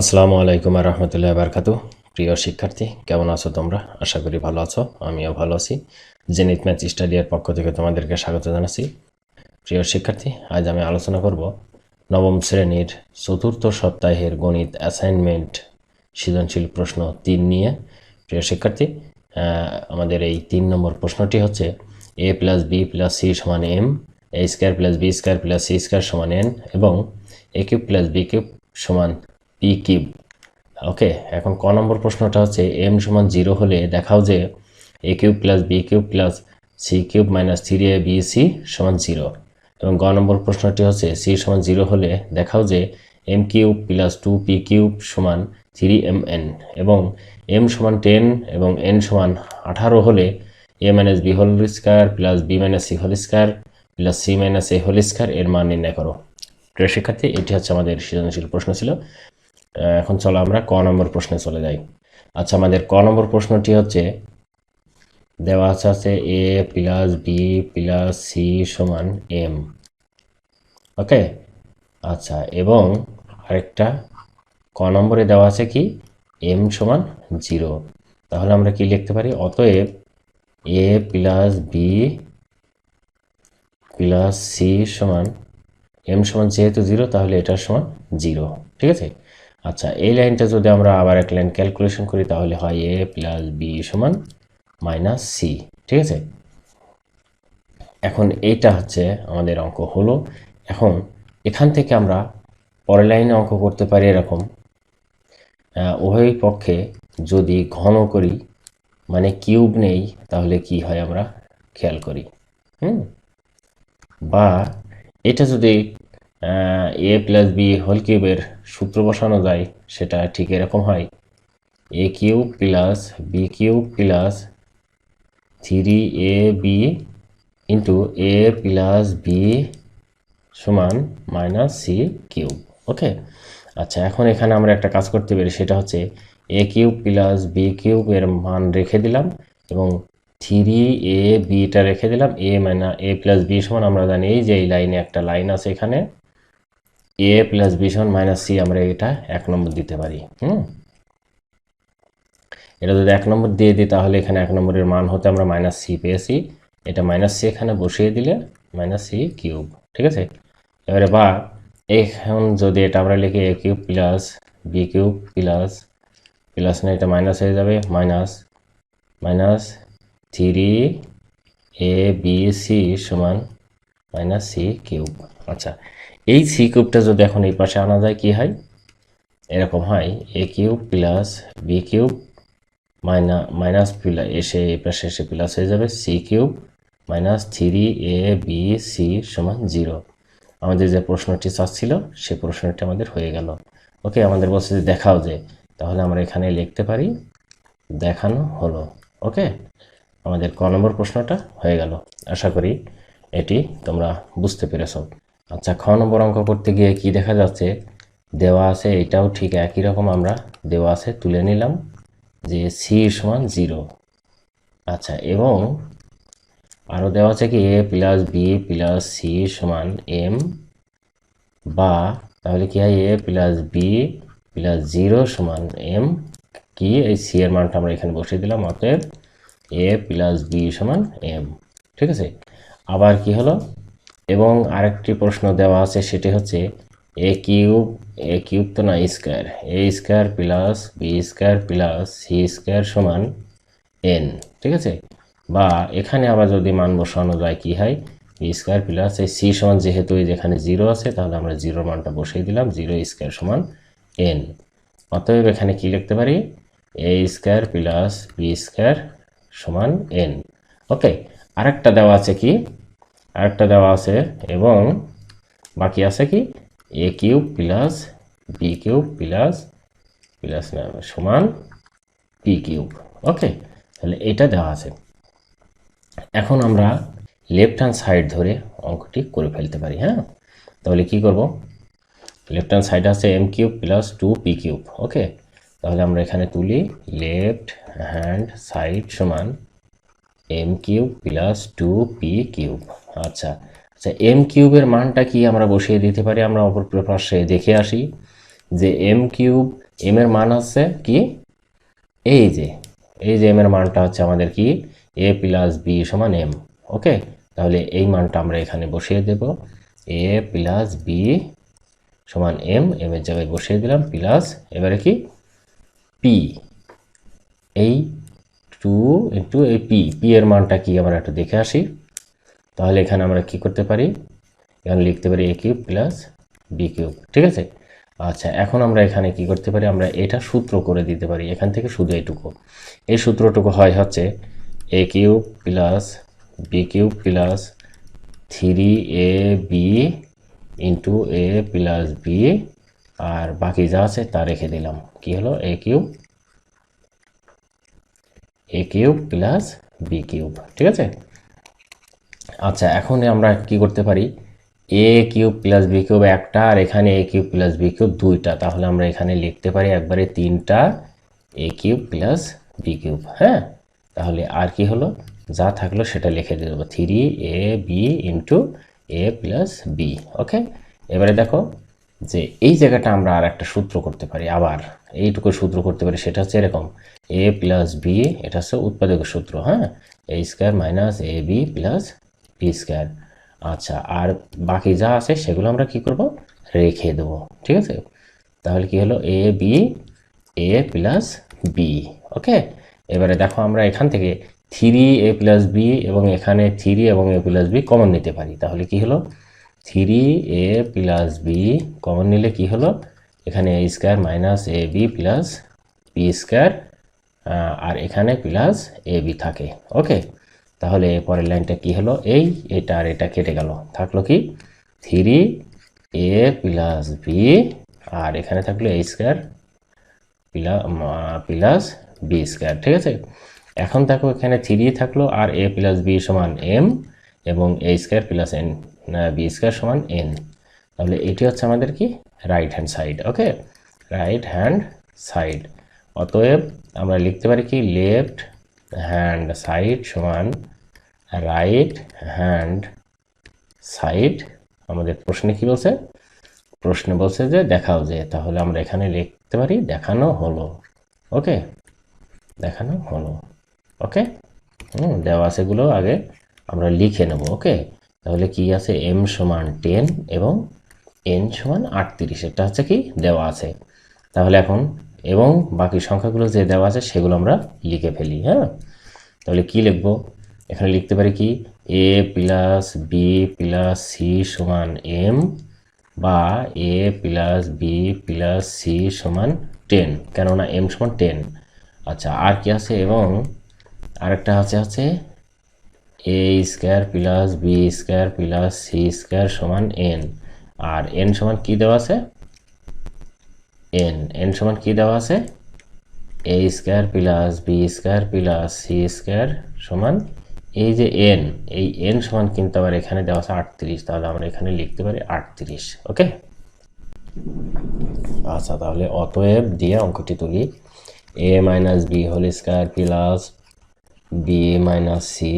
আসসালামু আলাইকুম রহমতুল্লাহ বারকাতু প্রিয় শিক্ষার্থী, কেমন আছো তোমরা? আশা করি ভালো আছো। আমিও ভালো আছি। জেনিত ম্যাচ স্টাডিয়ার পক্ষ থেকে তোমাদেরকে স্বাগত জানাচ্ছি। প্রিয় শিক্ষার্থী, আজ আমি আলোচনা করব নবম শ্রেণির চতুর্থ সপ্তাহের গণিত অ্যাসাইনমেন্ট সৃজনশীল প্রশ্ন তিন নিয়ে। প্রিয় শিক্ষার্থী আমাদের এই তিন নম্বর প্রশ্নটি হচ্ছে A plus B plus C সমান M A square plus B square plus C square সমান এন এবং A cube plus B cube সমান পি কিউব ওকে এখন ক নম্বর প্রশ্নটা হচ্ছে এম সমান জিরো হলে দেখাও যে A cube plus B cube plus C cube minus three A B C সমান জিরো এবং গ নম্বর প্রশ্নটি হচ্ছে সি সমান জিরো হলে দেখাও যে M cube plus two P cube সমান থ্রি এম এন এবং এম সমান টেন এবং এন সমান আঠারো হলে A minus B whole square plus B minus C whole square plus C minus A whole square এর মান নির্ণয় করো। প্রিয় শিক্ষার্থী, এটি হচ্ছে আমাদের সৃজনশীল প্রশ্ন ছিল। এখন চলো আমরা ক নম্বর প্রশ্নে চলে যাই। আচ্ছা আমাদের ক নম্বর প্রশ্নটি হচ্ছে, দেওয়া আছে আছে A plus B plus C সমান এম ওকে আচ্ছা এবং আরেকটা, ক নম্বরে দেওয়া আছে কি? এম সমান জিরো তাহলে আমরা কি লিখতে পারি? অতএব A plus B plus C সমান এম সমান, যেহেতু জিরো তাহলে এটার সমান জিরো ঠিক আছে? আচ্ছা এই লাইনটা যদি আমরা আবার এক লাইন ক্যালকুলেশন করি, তাহলে হয় এ প্লাস বি সমান মাইনাস সি ঠিক আছে? এখন এইটা হচ্ছে আমাদের অঙ্ক হলো। এখন এখান থেকে আমরা পরের লাইনে অঙ্ক করতে পারি এরকম। উভয় পক্ষে যদি ঘন করি মানে কিউব নেই, তাহলে কি হয় আমরা খেয়াল করি? হুম? বা এটা যদি এ প্লাস বি হোল কিউবের সূত্র বসানো যায়, সেটা ঠিক এরকম হয়। A cube plus B cube plus three A B into A plus B সমান মাইনাস সি কিউব ওকে আচ্ছা এখন এখানে আমরা একটা কাজ করতে পারি, সেটা হচ্ছে A cube plus B cube এর মান রেখে দিলাম এবং থ্রি এ বিটা রেখে দিলাম এ মাইনা এ প্লাস বি সমান, আমরা জানি যে এই লাইনে একটা লাইন আছে এখানে। এ প্লাস বি সমান মাইনাস সি আমরা এটা এক নম্বর দিতে পারি, হুম? এটা যদি এক নম্বর দিয়ে দিই, তাহলে এখানে এক নম্বরের মান হতে আমরা মাইনাস সি পেয়েছি। এটা মাইনাস সি এখানে বসিয়ে দিলে মাইনাস সি কিউব ঠিক আছে? এবারে বা, এখন যদি এটা আমরা লিখি A cube plus B cube plus plus না, এটা মাইনাস হয়ে যাবে minus minus three A B C সমান মাইনাস সি কিউব আচ্ছা। এই সি কিউবটা যদি এখন এই পাশে আনা যায়, কি হয়? এরকম হয় A cube plus B cube Maina minus plus এসে এই পাশে এসে প্লাস হয়ে যাবে C cube minus three A B C সমান জিরো আমাদের যে প্রশ্নটি চাচ্ছিল, সে প্রশ্নটি আমাদের হয়ে গেল। ওকে আমাদের বলছে যে দেখাও যে, তাহলে আমরা এখানে লিখতে পারি, দেখানো হলো। ওকে আমাদের ক নম্বর প্রশ্নটা হয়ে গেল। আশা করি এটি তোমরা বুঝতে পেরেছ। আচ্ছা খ নম্বর অঙ্ক করতে গিয়ে কি দেখা যাচ্ছে? দেওয়া আছে, এটাও ঠিক একই রকম আমরা, দেওয়া আছে, তুলে নিলাম যে সি সমান জিরো আচ্ছা এবং আরও দেওয়া আছে কি A plus B plus C সমান এম বা, তাহলে কি হয় A plus B plus zero সমান এম কি? এই সি এর মানটা আমরা এখানে বসিয়ে দিলাম, অতএব এ প্লাস বি সমান এম ঠিক আছে? আবার কি হলো? এবং আরেকটি প্রশ্ন দেওয়া আছে, সেটি হচ্ছে এ কিউব এ কিউব তো না square A square plus B square plus C square সমান এন ঠিক আছে? বা এখানে আবার যদি মান বসানো যায় কি হয়? বি স্কোয়ার প্লাস এই সি সমান যেহেতু যেখানে জিরো আছে, তাহলে আমরা জিরোর মানটা বসিয়ে দিলাম জিরো স্কোয়ার সমান এন অতএব এখানে কি লিখতে পারি? A square plus B square সমান এন ওকে আরেকটা দেওয়া আছে কি? আরেকটা দেওয়া আছে, এবং বাকি আছে কি? A cube plus B cube plus plus না, সমান পি কিউব ওকে তাহলে এটা দেওয়া আছে। এখন আমরা লেফট হ্যান্ড সাইড ধরে অঙ্কটি করে ফেলতে পারি হ্যাঁ? তাহলে কি করব? লেফট হ্যান্ড সাইড আছে M cube plus two P cube okay তাহলে আমরা এখানে তুলি লেফট হ্যান্ড সাইড সমান M cube plus two P cube আচ্ছা আচ্ছা এম কিউবের মানটা কি আমরা বসিয়ে দিতে পারি? আমরা অপর পাশে দেখে আসি যে এম কিউব এম এর মান হচ্ছে কি? এই যে এই যে এম এর মানটা হচ্ছে আমাদের কি? এ প্লাস বি সমান এম ওকে তাহলে এই মানটা আমরা এখানে বসিয়ে দেব। এ প্লাস বি সমান এম এম এর জায়গায় বসিয়ে দিলাম প্লাস এবারে কি? পি এই টু ইন্টু এই পি পি এর মানটা কি? আমরা একটু দেখে আসি। তাহলে এখানে আমরা কি করতে পারি? এখানে লিখতে পারি A cube plus B cube, ঠিক আছে? আচ্ছা এখন আমরা এখানে কি করতে পারি? আমরা এটা সূত্র করে দিতে পারি, এখান থেকে শুধু এইটুকু এই সূত্রটুকু হয় হচ্ছে A cube plus B cube plus three A B into A plus B আর বাকি যা আছে তা রেখে দিলাম। কি হলো? A cube A cube plus B cube, ঠিক আছে? আচ্ছা এখন আমরা কি করতে পারি? A cube plus B cube একটা আর এখানে A cube plus B cube দুইটা। তাহলে আমরা এখানে লিখতে পারি একবারে তিনটা A cube plus B cube হ্যাঁ? তাহলে আর কি হলো? যা থাকল সেটা লিখে দেবো। Three A B into A plus B okay এবারে দেখো যে এই জায়গাটা আমরা আর একটা সূত্র করতে পারি আবার। এইটুকু সূত্র করতে পারি, সেটা হচ্ছে এরকম। এ প্লাস বি এটা হচ্ছে উৎপাদকের সূত্র হ্যাঁ? A square minus A B plus B square আচ্ছা আর বাকি যা আছে সেগুলো আমরা কি করব? রেখে দেবো, ঠিক আছে? তাহলে কি হলো? A B A plus B okay এবারে দেখো আমরা এখান থেকে থ্রি এ প্লাস বি এবং এখানে থ্রি এবং এ প্লাস বি কমন নিতে পারি। তাহলে কি হলো? Three A plus B common নিলে কি হলো? এখানে A square minus A B plus B square আর এখানে প্লাস এ বি থাকে ওকে তাহলে পরের লাইনটা কি হলো? এই, এটা আর এটা কেটে গেল। থাকল কি? থ্রি এ প্লাস বি আর এখানে থাকল A square plus B square ঠিক আছে? এখন দেখো এখানে থ্রি থাকল, আর এ প্লাস বি সমান এম এবং A square plus N B square সমান এন তাহলে এটি হচ্ছে আমাদের কি? Right hand side okay right hand side অতএব আমরা লিখতে পারি কি? লেফট হ্যান্ড সাইড সমান রাইট হ্যান্ড সাইড আমাদের প্রশ্নে কি বলছে? প্রশ্নে বলছে যে দেখাও যে, তাহলে আমরা এখানে লিখতে পারি দেখানো হলো। ওকে? দেখানো হলো। ওকে? হুম, দেওয়া আছে এগুলো আগে আমরা লিখে নেব, ওকে? তাহলে কি আছে? এম সমান টেন এবং এন সমান আটত্রিশ, এটা হচ্ছে কি? দেওয়া আছে। তাহলে এখন এবং বাকি সংখ্যাগুলো যে দেওয়া আছে সেগুলো আমরা লিখে ফেলি হ্যাঁ? তাহলে কি লিখব? এখানে লিখতে পারি কি? A plus B plus C সমান এম বা A plus B plus C সমান টেন কেননা এম সমান টেন আচ্ছা আর কি আছে? এবং আরেকটা আছে আছে A square plus B square plus C square সমান এন আর এন সমান কি দেওয়া আছে? এন এন সমান কি দেওয়া আছে? A square plus B square plus C square সমান এই যে এন, এই এন সমান কিন্তু আবার এখানে দেওয়া আছে আটত্রিশ, তাহলে আমরা এখানে লিখতে পারি আটত্রিশ, ওকে? আচ্ছা তাহলে অতএব দিয়ে অঙ্কটি তুলি। A minus B whole square plus B minus C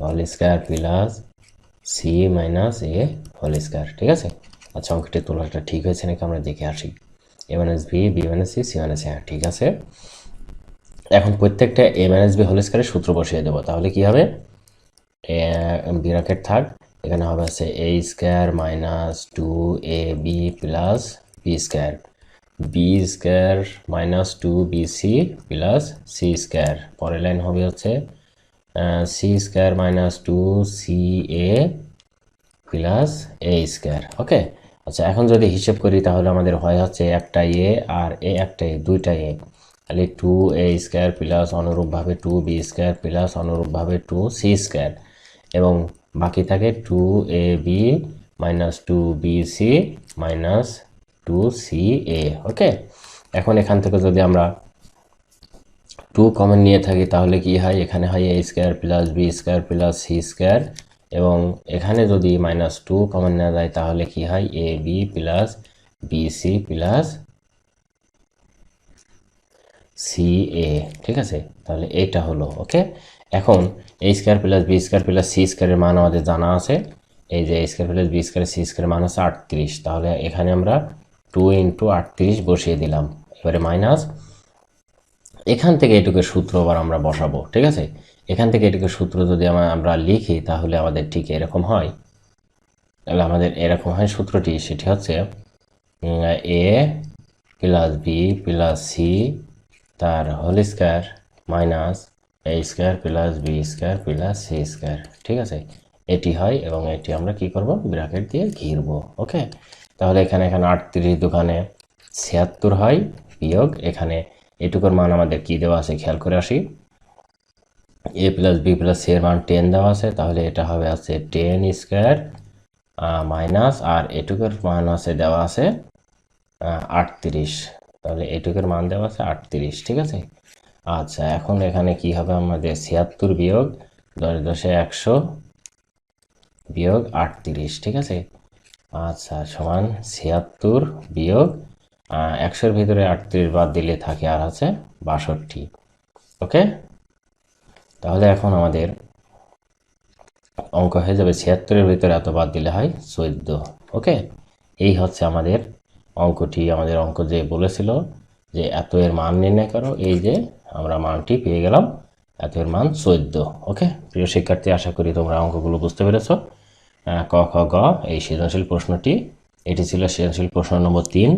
whole square plus C minus A whole square, ঠিক আছে? আচ্ছা অঙ্কটি তোলাটা ঠিক হয়েছে নাকি আমরা দেখে আসি। A minus B B minus C C minus হ্যাঁ ঠিক আছে? এখন প্রত্যেকটা এ মাইনাস বি হোল স্কোয়ারের সূত্র বসিয়ে দেবো। তাহলে কি হবে? বিরাকেট থাক এখানে হবে আছে A square minus two A B plus B square B square minus two B C plus C square পরের লাইন হবে হচ্ছে C square minus two C A plus A square okay আচ্ছা এখন যদি হিসেব করি তাহলে আমাদের হয় হচ্ছে একটা এ আর এ একটা এ, দুইটা এ। তাহলে টু এ স্কোয়ার প্লাস অনুরূপভাবে টু বি স্কোয়ার প্লাস অনুরূপভাবে টু সি স্কোয়ার এবং বাকি থাকে two A B minus two B C minus two C A okay এখন এখান থেকে যদি আমরা টু কমন নিয়ে থাকি, তাহলে কি হয়? এখানে হয় A square plus B square plus C square এবং এখানে যদি মাইনাস টু কমন নেওয়া যায়, তাহলে কি হয়? A B plus B C plus C A ঠিক আছে? তাহলে এটা হলো ওকে এখন A square plus B square plus C স্কোয়ারের মান আমাদের জানা আছে। এই যে A square plus B square C স্কোয়ারের মান আছে আটত্রিশ। তাহলে এখানে আমরা টু ইন্টু আটত্রিশ বসিয়ে দিলাম। এবারে মাইনাস এখান থেকে এটুকু সূত্র আবার আমরা বসাবো, ঠিক আছে? এখান থেকে এটুকু সূত্র যদি আমরা লিখি, তাহলে আমাদের ঠিক এরকম হয়। তাহলে আমাদের এরকম হয় সূত্রটি, সেটি হচ্ছে A plus B plus C তার whole square minus A square plus B square plus C square, ঠিক আছে? এটি হয় এবং এটি আমরা কি করব? ব্র্যাকেট দিয়ে ঘিরব, ওকে? তাহলে এখানে এখানে আটত্রিশ দোকানে ছিয়াত্তর হয় বিয়োগ, এখানে এটুকুর মান আমাদের কি দেওয়া আছে? খেয়াল করে আসি। A plus B plus C এর মান টেন দেওয়া আছে, তাহলে এটা হবে আছে টেন স্কোয়ার মাইনাস আর এটুকুর মান আছে দেওয়া আছে আটত্রিশ। তাহলে এটুকুর মান দেওয়া আছে আটত্রিশ, ঠিক আছে? আচ্ছা এখন এখানে কি হবে আমাদের? ছিয়াত্তর বিয়োগ দশ দশে একশো বিয়োগ আটত্রিশ, ঠিক আছে? আচ্ছা সমান ছিয়াত্তর বিয়োগ একশোর ভিতরে আটত্রিশ বাদ দিলে থাকে আর আছে বাষট্টি। ওকে? তাহলে এখন আমাদের অঙ্ক হয়ে যাবে ছিয়াত্তরের ভিতরে এত বাদ দিলে হয় চোদ্দ। ওকে? এই হচ্ছে আমাদের অঙ্কটি, আমাদের অঙ্ক যে বলেছিল যে এত এর মান নির্ণয় করো, এই যে আমরা মানটি পেয়ে গেলাম, এত এর মান চোদ্দ। ওকে? প্রিয় শিক্ষার্থী, আশা করি তোমরা অঙ্কগুলো বুঝতে পেরেছ। ক, খ, গ, এই সৃজনশীল প্রশ্নটি, এটি ছিল সৃজনশীল প্রশ্ন নম্বর তিন।